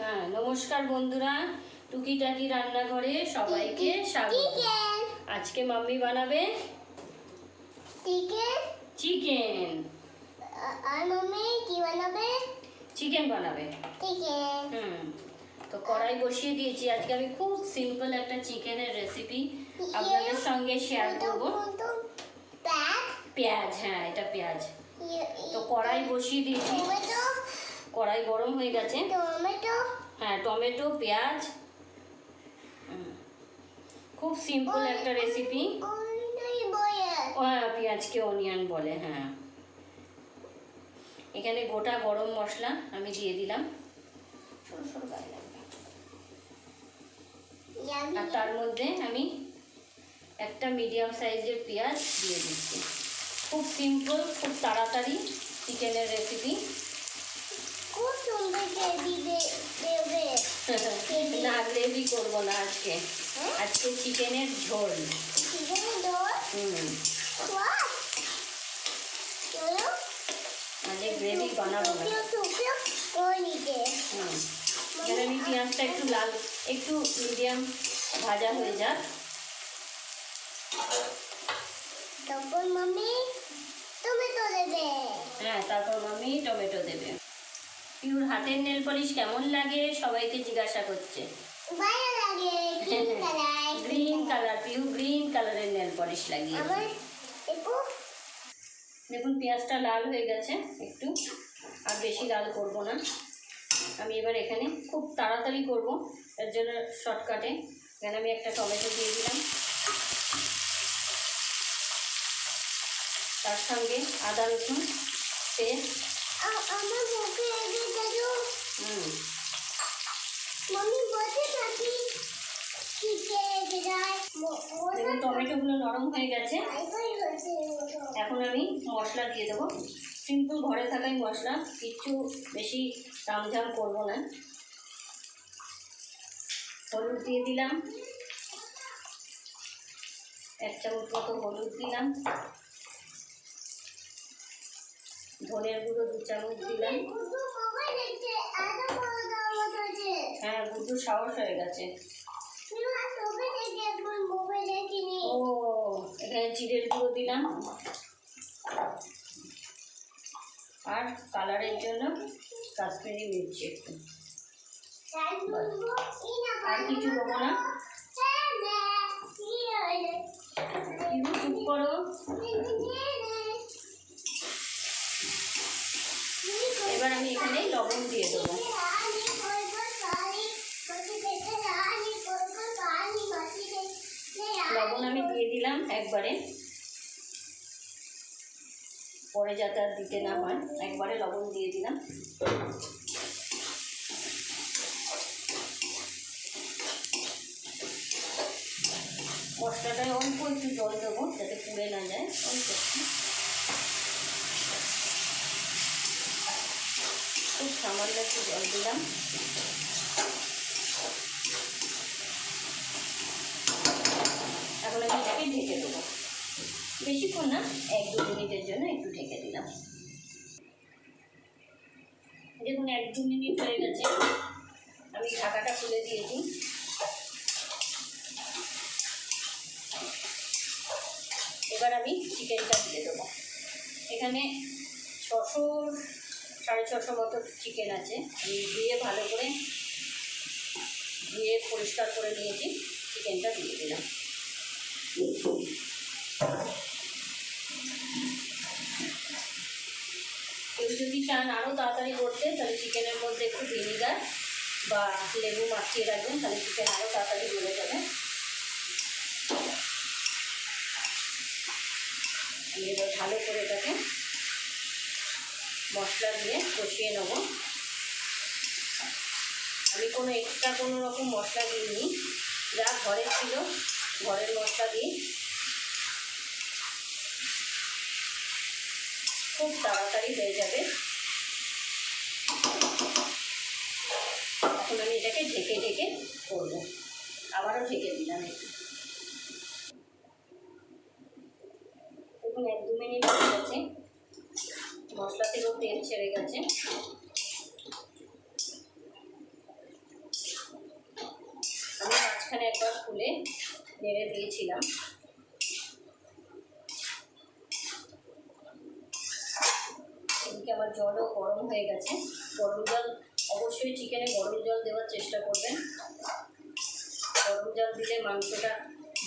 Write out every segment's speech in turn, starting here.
হ্যাঁ নমস্কার বন্ধুরা টুকিটাকি রান্নাঘরে সবাইকে স্বাগত। আজকে মাম্মি বানাবে চিকেন। চিকেন আর মাম্মি কি বানাবে? চিকেন বানাবে। চিকেন হুম তো কড়াই বসিয়ে দিয়েছি। আজকে আমি খুব সিম্পল একটা চিকেনের রেসিপি আপনাদের সঙ্গে শেয়ার করব। পেঁয়াজ হ্যাঁ এটা পেঁয়াজ। তো কড়াই বসিয়ে দিয়েছি। কড়াই গরম হয়ে গেছে। টমেটো। হ্যাঁ টমেটো পেঁয়াজ। খুব সিম্পল একটা রেসিপি হ্যাঁ পেঁয়াজকে অনিয়ন বলে হ্যাঁ। এখানে গোটা গরম মশলা আমি দিয়ে দিলাম। সরু সরু গায়ে লাগবে। আর তার মধ্যে আমি একটা মিডিয়াম সাইজের পেঁয়াজ দিয়ে দিচ্ছি। খুব সিম্পল খুব তাড়াতাড়ি চিকেনের রেসিপি খুব সুন্দর না গ্রেভি করব না আজকে। আজকে চিকেনের ঝোল। আজকে গ্রেভি বানাবো না। নিতে আমি পেঁয়াজটা একটু লাল একটু মিডিয়াম ভাজা হয়ে যাক তখন মাম্মি টমেটো দেবে হ্যাঁ তারপর মামি টমেটো দেবে পিউর হাতের নেল পলিশ কেমন লাগে? সবাইকে জিজ্ঞাসা করছে। গ্রিন কালার পিউ গ্রিন কালারের নেল পলিশ লাগিয়ে দেখুন পেঁয়াজটা লাল হয়ে গেছে একটু। আর বেশি লাল করব না। আমি এবার এখানে খুব তাড়াতাড়ি করব। এর জন্য শর্টকাটে এখানে আমি একটা টমেটো দিয়ে দিলাম। তার সঙ্গে আদা রসুন পেস্ট টমেটোগুলো নরম হয়ে গেছে। এখন আমি মশলা দিয়ে দেবো। সিম্পল ঘরে থাকাই মশলা, কিচ্ছু বেশি তামঝাম করব না। হলুদ দিয়ে দিলাম। এক চামচ মতো হলুদ দিলাম। ধনের গুঁড়ো দু চামচ দিলাম। হ্যাঁ গুঁড়ো সাহস হয়ে গেছে। ও, এখানে গুঁড়ো দিলাম। আর কালারের জন্য কাশ্মীরি মির্চি একটু। আর কিছু দেবো না কিন্তু চুপ করো এবার আমি এখানে লবণ দিয়ে দেবো লবণ আমি দিয়ে দিলাম একবারে পরে যাতে আর দিতে না হয়, একবারে লবণ দিয়ে দিলাম। মশলাটায় অল্প একটু জল দেবো, যাতে পুড়ে না যায়। অল্প খুব সামান্য একটু জল দিলাম এখন আমি এটাকে ঢেকে দেবো বেশিক্ষণ না এক দু মিনিটের জন্য একটু ঢেকে দিলাম দেখুন, এক দু মিনিট হয়ে গেছে। আমি ঢাকাটা খুলে দিয়েছি। এবার আমি চিকেনটা দিয়ে দেবো। এখানে ছশো, সাড়ে ছশো মতো চিকেন আছে। আমি দিয়ে ভালো করে ধুয়ে পরিষ্কার করে নিয়েছি। চিকেনটা দিয়ে দিলাম। যদি চান আরও তাড়াতাড়ি করতে, তাহলে চিকেনের মধ্যে একটু ভিনিগার বা লেবু মাখিয়ে রাখবেন, তাহলে চিকেন আরও তাড়াতাড়ি গলে যাবে। আমি এবার ভালো করে এটাকে মশলা দিয়ে কষিয়ে নেব। আমি কোনো এক্সট্রা কোনো রকম মশলা দিইনি, যা ঘরে ছিল, ঘরের মশলা দিই খুব তাড়াতাড়ি হয়ে যাবে। এখন আমি এটাকে ঢেকে ঢেকে করব আবারও ঢেকে দিলাম একটু দেখুন এক দু মিনিট হয়ে গেছে মশলা থেকেও তেল ছেড়ে গেছে আমি মাঝখানে একবার খুলে নেড়ে দিয়েছিলাম এদিকে আমার জলও গরম হয়ে গেছে। গরম জল, অবশ্যই চিকেনে গরম জল দেওয়ার চেষ্টা করবেন। গরম জল দিলে মাংসটা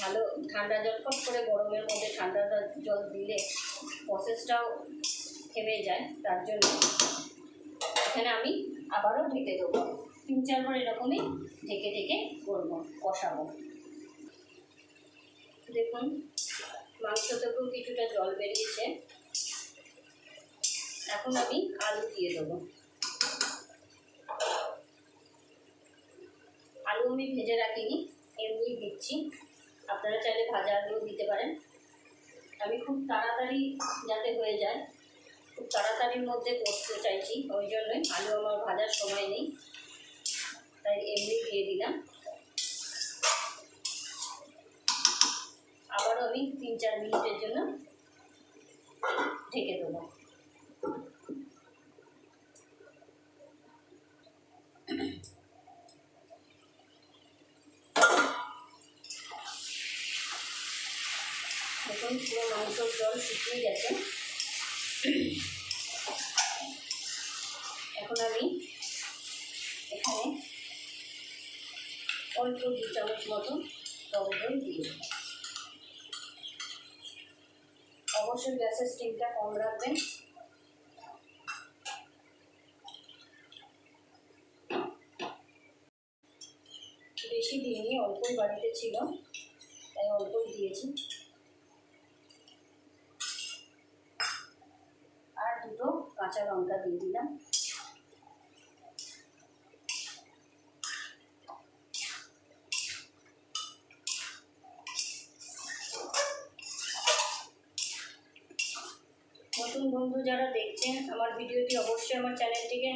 ভালো, ঠান্ডা জল, ফট করে গরমের মধ্যে ঠান্ডা জল দিলে প্রসেসটাও থেমে যায়, তার জন্য এখানে আমি আবারও ঢেকে দেবো। তিন চারবার এরকমই ঢেকে ঢেকে করব, কষাবো। দেখুন, মাংস থেকেও কিছুটা জল বেরিয়েছে। এখন আমি আলু দিয়ে দেবো। আলু আমি ভেজে রাখিনি এমনি দিচ্ছি। আপনারা চাইলে ভাজা আলুও দিতে পারেন। আমি খুব তাড়াতাড়ি যাতে হয়ে যায়। খুব তাড়াতাড়ির মধ্যে করতে চাইছি, ওই জন্যই আলু আমার ভাজার সময় নেই। তাই এমনি দিয়ে দিলাম। আবারও আমি তিন চার মিনিটের জন্য ঢেকে দেবো। দেখুন পুরো মাংসর জল শুকিয়ে গেছে এখন আমি এখানে অল্প দু চামচ মতো দই দিয়ে অবশ্যই গ্যাসের স্টিমটা কম রাখবেন বেশি দিইনি অল্পই বাড়িতে ছিল, তাই অল্পই দিয়েছি আর দুটো কাঁচা লঙ্কা দিয়ে দিলাম। নতুন বন্ধু যারা দেখছেন, আমার ভিডিওটি অবশ্যই আমার চ্যানেলটিকে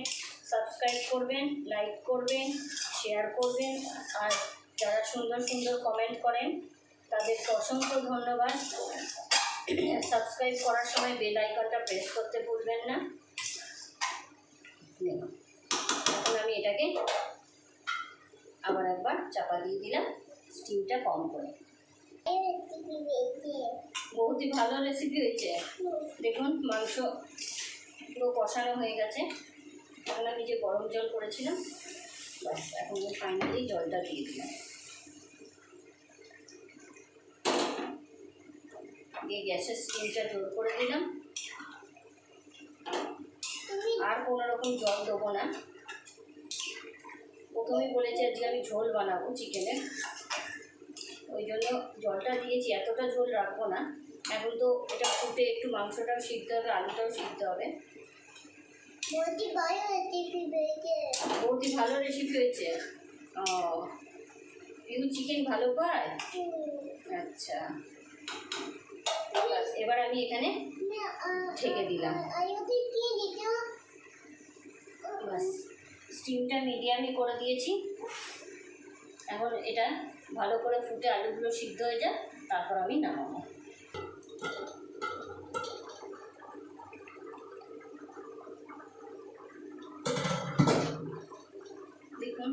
সাবস্ক্রাইব করবেন, লাইক করবেন, শেয়ার করবেন, আর যারা সুন্দর সুন্দর কমেন্ট করেন, তাদেরকে অসংখ্য ধন্যবাদ। সাবস্ক্রাইব করার সময় বেল আইকনটা প্রেস করতে ভুলবেন না। দেখুন, এখন আমি এটাকে আবার একবার চাপা দিয়ে দিলাম স্টিমটা কম করে। বহুতই ভালো রেসিপি হয়েছে। দেখুন মাংস পুরো কষানো হয়ে গেছে। এখন আমি যে গরম জল করেছিলাম ব্যাস এখন আমি ফাইনালি জলটা দিয়ে দিলাম। দিয়ে গ্যাসের স্টিমটা জোর করে দিলাম। আর কোনো রকম জল দেবো না। প্রথমেই বলেছি আজকে আমি ঝোল বানাবো চিকেনের ওই জন্য জলটা দিয়েছি এতটা ঝোল রাখব না। এখন তো এটা ফুটে একটু মাংসটাও সিদ্ধ হবে আলুটাও সিদ্ধ হবে। বহুতই ভালো রেসিপি হয়েছে? ও চিকেন ভালো পায়? আচ্ছা। এবার আমি এখানে ঢেকে দিলাম। বাস স্টিমটা মিডিয়ামই করে দিয়েছি। এখন এটা ভালো করে ফুটে আলুগুলো সিদ্ধ হয়ে যায় তারপর আমি নামাবো। দেখুন,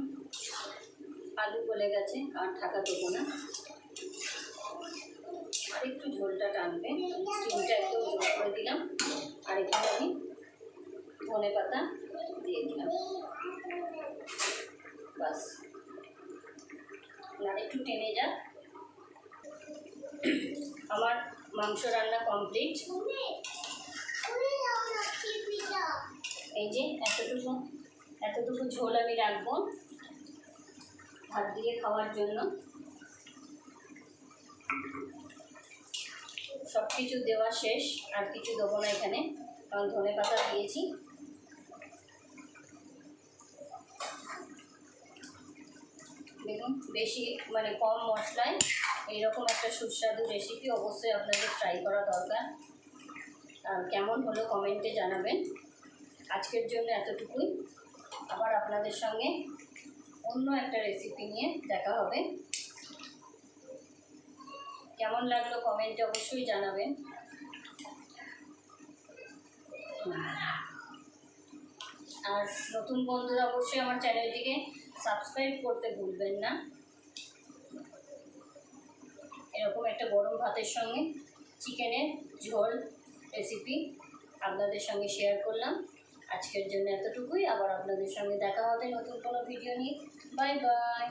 আলু গলে গেছে, আর ঢাকা দেবো না। আর একটু ঝোলটা টানবে স্টিমটা জোর করে দিলাম। আর এখানে আমি ধনে পাতা দিয়ে দিলাম বাস। আর একটু টেনে যাক আমার মাংস রান্না কমপ্লিট না এই যে এতটুকু এতটুকু ঝোল আমি রাখব ভাত দিয়ে খাওয়ার জন্য। সব কিছু দেওয়া শেষ, আর কিছু দেবো না এখানে, কারণ ধনে পাতা দিয়েছি। বেশি মানে কম মশলায় এইরকম একটা সুস্বাদু রেসিপি অবশ্যই আপনাদের ট্রাই করা দরকার। কেমন হলো কমেন্টে জানাবেন। আজকের জন্য এতটুকুই। আবার আপনাদের সঙ্গে অন্য একটা রেসিপি নিয়ে দেখা হবে। কেমন লাগল কমেন্টে অবশ্যই জানাবেন। আর নতুন বন্ধুরা অবশ্যই আমার চ্যানেলটিকে সাবস্ক্রাইব করতে ভুলবেন না। এরকম একটা গরম ভাতের সঙ্গে চিকেনের ঝোল রেসিপি আপনাদের সঙ্গে শেয়ার করলাম। আজকের জন্য এতটুকুই। আবার আপনাদের সঙ্গে দেখা হবে নতুন কোনো ভিডিও নিয়ে। Bye bye